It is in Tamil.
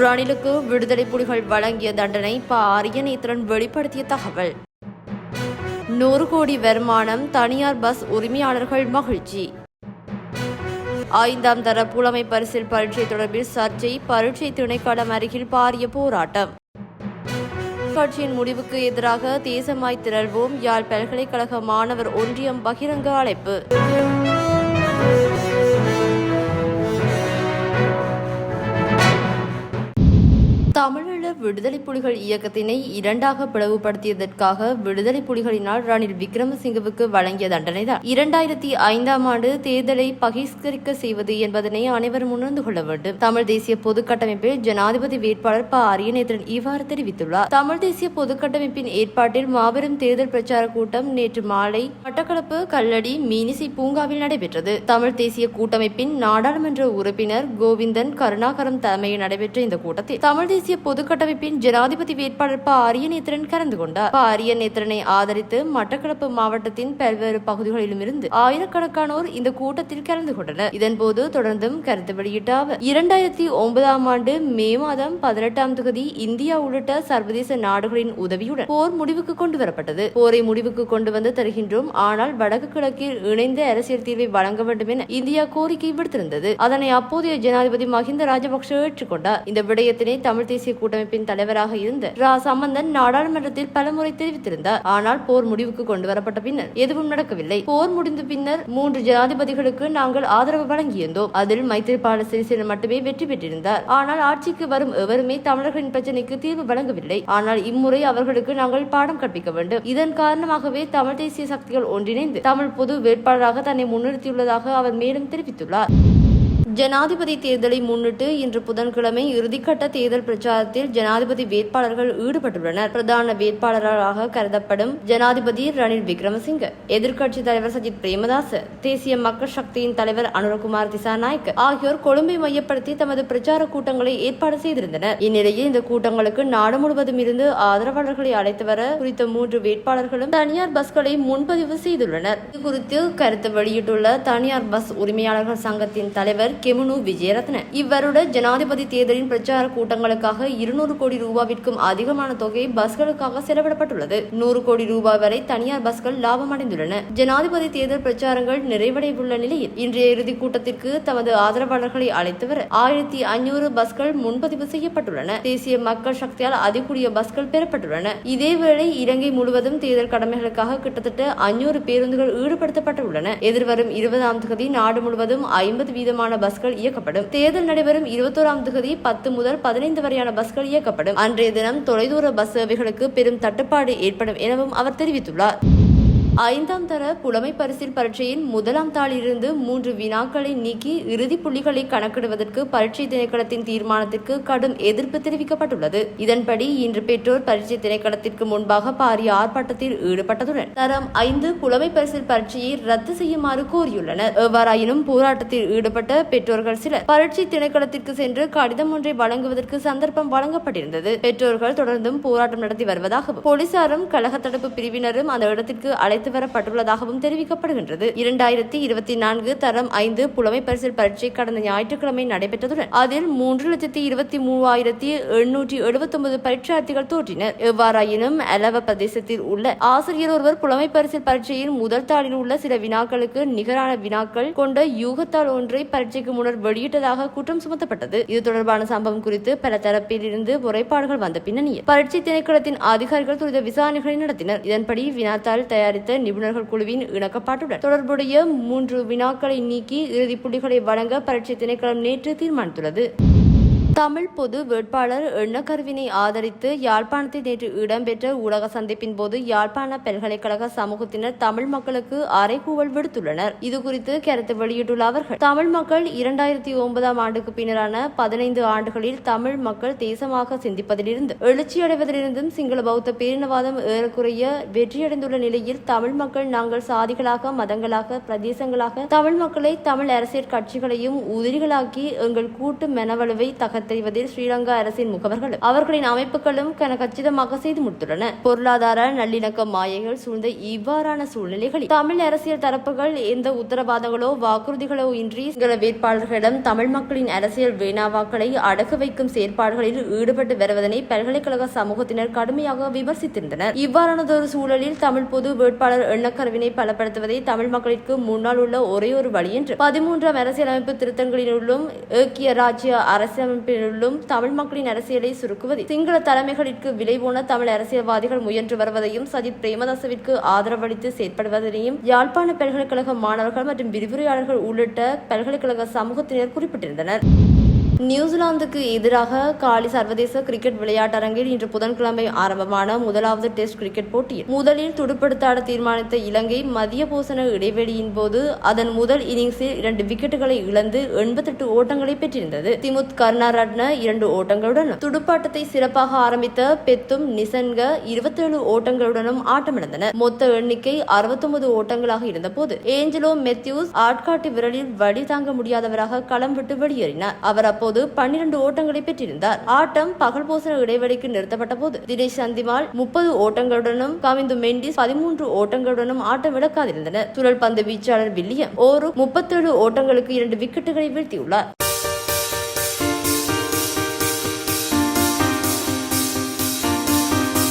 ரணிலுக்கு விடுதலை புலிகள் வழங்கிய தண்டனை ப அரியநேத்திரன் வெளிப்படுத்திய தகவல். நூறு கோடி வருமானம் தனியார் பஸ் உரிமையாளர்கள் மகிழ்ச்சி. ஐந்தாம் தர புலமை பரிசில் பரீட்சை தொடர்பில் சர்ச்சை பரீட்சை திணைக்களம் அருகில் பாரிய போராட்டம். கட்சியின் முடிவுக்கு எதிராக தேசமாய் திரள்வோம் யாழ் பல்கலைக்கழக மாணவர் ஒன்றியம் பகிரங்க அழைப்பு. விடுதலை புலிகள் இயக்கத்தினை இரண்டாக பிளவுபடுத்தியதற்காக விடுதலை புலிகளினால் ரணில் விக்ரமசிங்கவுக்கு வழங்கிய தண்டனைதான். இரண்டாயிரத்தி ஐந்தாம் ஆண்டு தேர்தலை பகிஷ்கரிக்க செய்வது என்பதனை அனைவரும் உணர்ந்து கொள்ள வேண்டும். தமிழ் தேசிய பொது கட்டமைப்பில் ஜனாதிபதி வேட்பாளர் ப. அரியநேத்திரன் இவ்வாறு தெரிவித்துள்ளார். தமிழ் தேசிய பொது கட்டமைப்பின் ஏற்பாட்டில் மாபெரும் தேர்தல் பிரச்சார கூட்டம் நேற்று மாலை மட்டக்களப்பு கல்லடி மீனிசை பூங்காவில் நடைபெற்றது. தமிழ் தேசிய கூட்டமைப்பின் நாடாளுமன்ற உறுப்பினர் கோவிந்தன் கருணாகரம் தலைமையில் நடைபெற்ற இந்த கூட்டத்தில் தமிழ் தேசிய பொது கட்டமைப்பின் ஜனாதிபதி வேட்பாளர் ப அரியநேத்திரன் கலந்து கொண்டார். ப அரியநேத்திரனை ஆதரித்து மட்டக்களப்பு மாவட்டத்தின் பல்வேறு பகுதிகளிலும் இருந்து ஆயிரக்கணக்கானோர் இந்த கூட்டத்தில் கலந்து கொண்டனர். இதன்போது தொடர்ந்தும் கருத்து வெளியிட்ட அவர் இரண்டாயிரத்தி ஒன்பதாம் ஆண்டு மே மாதம் பதினெட்டாம் தொகுதி இந்தியா உள்ளிட்ட சர்வதேச நாடுகளின் உதவியுடன் போர் முடிவுக்கு கொண்டு வரப்பட்டது. போரை முடிவுக்கு கொண்டு வந்து தருகின்றோம். ஆனால் வடக்கு கிழக்கில் இணைந்த அரசியல் தீர்வை வழங்க வேண்டும் என இந்தியா கோரிக்கை விடுத்திருந்தது. அதனை அப்போதைய ஜனாதிபதி மஹிந்த ராஜபக்ஷ ஏற்றுக்கொண்டார். இந்த விடயத்தினை தமிழ் தேசிய கூட்டமைப்பின் தலைவராக இருந்த ரா. சம்பந்தன் நாடாளுமன்றத்தில் பலமுறை தெரிவித்திருந்தார். ஆனால் போர் முடிவுக்கு கொண்டு வரப்பட்ட பின்னர் எதுவும் நடக்கவில்லை. போர் முடிந்த பின்னர் மூன்று ஜனாதிபதிகளுக்கு நாங்கள் ஆதரவு வழங்கியிருந்தோம். அதில் மைத்திரிபால சிறிசேன மட்டுமே வெற்றி பெற்றிருந்தார். ஆனால் ஆட்சிக்கு வரும் எவருமே தமிழர்களின் பிரச்சனைக்கு தீர்வு வழங்கவில்லை. ஆனால் இம்முறை அவர்களுக்கு நாங்கள் பாடம் கற்பிக்க வேண்டும். இதன் காரணமாகவே தமிழ் தேசிய சக்திகள் ஒன்றிணைந்து தமிழ் பொது வேட்பாளராக தன்னை முன்னிறுத்தியுள்ளதாக அவர் மேலும் தெரிவித்துள்ளார். ஜனாதிபதி தேர்தலை முன்னிட்டு இன்று புதன்கிழமை இறுதிக்கட்ட தேர்தல் பிரச்சாரத்தில் ஜனாதிபதி வேட்பாளர்கள் ஈடுபட்டுள்ளனர். பிரதான வேட்பாளராக கருதப்படும் ஜனாதிபதி ரணில் விக்ரமசிங்க எதிர்க்கட்சித் தலைவர் சஜித் பிரேமதாஸ் தேசிய மக்கள் சக்தியின் தலைவர் அனுரகுமார் திசாநாயக் ஆகியோர் கொழும்பை மையப்படுத்தி தமது பிரச்சார கூட்டங்களை ஏற்பாடு செய்திருந்தனர். இந்நிலையில் இந்த கூட்டங்களுக்கு நாடு முழுவதும் இருந்து ஆதரவாளர்களை அழைத்து வர குறித்த மூன்று வேட்பாளர்களும் தனியார் பஸ்களை முன்பதிவு செய்துள்ளனர். இது குறித்து கருத்து வெளியிட்டுள்ள தனியார் பஸ் உரிமையாளர்கள் சங்கத்தின் தலைவர் கெமுனு விஜயரத்ன. இவ்வருட ஜனாதிபதி தேர்தலின் பிரச்சார கூட்டங்களுக்காக இருநூறு கோடி ரூபாவிற்கும் அதிகமான தொகை பஸ்களுக்காக செலவிடப்பட்டுள்ளது. நூறு கோடி ரூபாய் வரை தனியார் பஸ்கள் லாபம் அடைந்துள்ளன ஜனாதிபதி தேர்தல் பிரச்சாரங்கள் நிறைவடைவுள்ள நிலையில் இன்றைய இறுதிக் கூட்டத்திற்கு தமது ஆதரவாளர்களை அழைத்து வர ஆயிரத்தி ஐநூறு பஸ்கள் முன்பதிவு செய்யப்பட்டுள்ளன. தேசிய மக்கள் சக்தியால் அதிகூடிய பஸ்கள் பெறப்பட்டுள்ளன. இதேவேளை இலங்கை முழுவதும் தேர்தல் கடமைகளுக்காக கிட்டத்தட்ட ஐநூறு பேருந்துகள் ஈடுபடுத்தப்பட்டுள்ளன. எதிர்வரும் இருபதாம் தேதி நாடு முழுவதும் ஐம்பது வீதமான பஸ் பஸ்கள் இயக்கப்படும். தேர்தல் நடைபெறும் இருபத்தோராம் தொகுதி பத்து முதல் பதினைந்து வரையான பஸ்கள் இயக்கப்படும். அன்றைய தினம் தொலைதூர பஸ் சேவைகளுக்கு பெரும் தட்டுப்பாடு ஏற்படும் எனவும் அவர் தெரிவித்துள்ளார். ஐந்தாம் தர புலமை பரிசில் பரீட்சையின் முதலாம் தாளிலிருந்து மூன்று வினாக்களை நீக்கி இறுதி புள்ளிகளை கணக்கிடுவதற்கு பரீட்சை திணைக்களத்தின் தீர்மானத்திற்கு கடும் எதிர்ப்பு தெரிவிக்கப்பட்டுள்ளது. இதன்படி இன்று பெற்றோர் பரீட்சை திணைக்களத்திற்கு முன்பாக பாரிய ஆர்ப்பாட்டத்தில் ஈடுபட்டதுடன் தரம் ஐந்து புலமை பரிசில் பரீட்சையை ரத்து செய்யுமாறு கோரியுள்ளனர். எவ்வாறாயினும் போராட்டத்தில் ஈடுபட்ட பெற்றோர்கள் சிலர் பரீட்சை திணைக்களத்திற்கு சென்று கடிதம் ஒன்றை வழங்குவதற்கு சந்தர்ப்பம் வழங்கப்பட்டிருந்தது. பெற்றோர்கள் தொடர்ந்தும் போராட்டம் நடத்தி வருவதாகவும் போலீசாரும் கழக தடுப்பு பிரிவினரும் அந்த இடத்திற்கு அழைத்து வரப்பட்டுள்ளதாகவும் தெரிவிக்கப்படுகின்றது. இரண்டாயிரத்தி இருபத்தி நான்கு தரம் ஐந்து புலமை பரிசில் பரீட்சை கடந்த ஞாயிற்றுக்கிழமை நடைபெற்றதுடன் அதில் மூன்று லட்சத்தி இருபத்தி மூவாயிரத்தி எண்ணூற்றி எழுபத்தி ஒன்பது பரீட்சார்த்திகள் தோற்றினர். எவ்வாறாயினும் அலவ பிரதேசத்தில் உள்ள ஆசிரியர் ஒருவர் புலமை பரிசில் பரீட்சையின் முதல் தாளில் உள்ள சில வினாக்களுக்கு நிகரான வினாக்கள் கொண்ட யூகத்தால் ஒன்றை பரீட்சைக்கு முன்னர் வெளியிட்டதாக குற்றம் சுமத்தப்பட்டது. இது தொடர்பான சம்பவம் குறித்து பல தரப்பில் இருந்து முறைப்பாடுகள் வந்த பின்னணியில் பரீட்சை திணைக்களத்தின் அதிகாரிகள் துரித விசாரணைகளை நடத்தினர். இதன்படி வினாத்தாள் தயாரித்த நிபுணர்கள் குழுவின் இணக்கப்பாட்டுடன். தொடர்புடைய மூன்று வினாக்களை நீக்கி இறுதி புள்ளிகளை வழங்க பரீட்சை திணைக்களம் நேற்று தீர்மானித்துள்ளது. தமிழ் பொது வேட்பாளர் எண்ணக்கருவினை ஆதரித்து யாழ்ப்பாணத்தில் நேற்று இடம்பெற்ற ஊடக சந்திப்பின் போது யாழ்ப்பாண பல்கலைக்கழக சமூகத்தினர் தமிழ் மக்களுக்கு அறைகூவல் விடுத்துள்ளனர். இதுகுறித்து கருத்து வெளியிட்டுள்ள அவர்கள் தமிழ் மக்கள் இரண்டாயிரத்தி ஒன்பதாம் ஆண்டுக்கு பின்னரான பதினைந்து ஆண்டுகளில் தமிழ் மக்கள் தேசமாக சிந்திப்பதிலிருந்து எழுச்சியடைவதிலிருந்தும் சிங்கள பௌத்த பேரினவாதம் ஏறக்குறைய வெற்றியடைந்துள்ள நிலையில் தமிழ் மக்கள் நாங்கள் சாதிகளாக மதங்களாக பிரதேசங்களாக தமிழ் மக்களை தமிழ் அரசியல் கட்சிகளையும் உதிரிகளாக்கி எங்கள் கூட்டு மெனவலுவை தகர்த்து தெரிவதில் ஸ்ரீலங்கா அரசின் முகவர்களும் அவர்களின் அமைப்புகளும் கன கச்சிதமாக செய்து முடித்துள்ளன. பொருளாதார நல்லிணக்க மாயைகள் சூழ்ந்த இவ்வாறான சூழ்நிலைகளில் தமிழ் அரசியல் தரப்புகள் எந்த உத்தரவாதங்களோ வாக்குறுதிகளோ இன்றி சிங்கள வேட்பாளர்களிடம் தமிழ் மக்களின் அரசியல் வேணாவாக்களை அடக்கு வைக்கும் செயற்பாடுகளில் ஈடுபட்டு வருவதனை பல்கலைக்கழக சமூகத்தினர் கடுமையாக விமர்சித்திருந்தனர். இவ்வாறானதொரு சூழலில் தமிழ் பொது வேட்பாளர் எண்ணக்கருவினை பலப்படுத்துவதே தமிழ் மக்களிற்கு முன்னால் உள்ள ஒரே ஒரு வழி என்று பதிமூன்றாம் அரசியலமைப்பு திருத்தங்களினுள்ளும் ஏக்கிய ராஜ்ய அமைப்பினுள்ளும் தமிழ் மக்களின் அரசியலை சுருக்குவதில் சிங்கள தலைமைகளிற்கு விளைபோன தமிழ் அரசியல்வாதிகள் முயன்று வருவதையும் சஜித் பிரேமதாசவிற்கு ஆதரவளித்து செயற்படுவதனையும் யாழ்ப்பாண பல்கலைக்கழக மாணவர்கள் மற்றும் விரிவுரையாளர்கள் உள்ளிட்ட பல்கலைக்கழக சமூகத்தினர் குறிப்பிட்டிருந்தனர். நியூசிலாந்துக்கு எதிராக காலி சர்வதேச கிரிக்கெட் விளையாட்டரங்கில் இன்று புதன்கிழமை ஆரம்பமான முதலாவது டெஸ்ட் கிரிக்கெட் போட்டியில் முதலில் துடுப்படுத்தாட தீர்மானித்த இலங்கை மதிய போசன இடைவெளியின் போது அதன் முதல் இன்னிங்ஸில் இரண்டு விக்கெட்டுகளை இழந்து எண்பத்தெட்டு ஓட்டங்களை பெற்றிருந்தது. திமுத் கர்ணாரட்ன இரண்டு ஓட்டங்களுடனும் துடுப்பாட்டத்தை சிறப்பாக ஆரம்பித்த பெத்தும் நிசன்க இருபத்தேழு ஓட்டங்களுடனும் ஆட்டமிழந்தனர் மொத்த எண்ணிக்கை அறுபத்தொன்பது ஓட்டங்களாக இருந்தபோது ஏஞ்சலோ மெத்யூஸ் ஆட்காட்டி விரலில் வழி தாங்க முடியாதவராக களம் விட்டு வெளியேறினார். அவர் அப்போது பன்னிரண்டு ஓட்டங்களை பெற்றிருந்தார். ஆட்டம் பகல் போசன இடைவெளிக்கு நிறுத்தப்பட்ட போது தினேஷ் சந்திமால் முப்பது ஓட்டங்களுடனும் கவிந்து மெண்டிஸ் பதிமூன்று ஓட்டங்களுடனும் ஆட்டம் இழக்காதிருந்தனர். சுழல் பந்து வீச்சாளர் வில்லியம் ஓரு முப்பத்தேழு ஓட்டங்களுக்கு இரண்டு விக்கெட்டுகளை வீழ்த்தியுள்ளார்.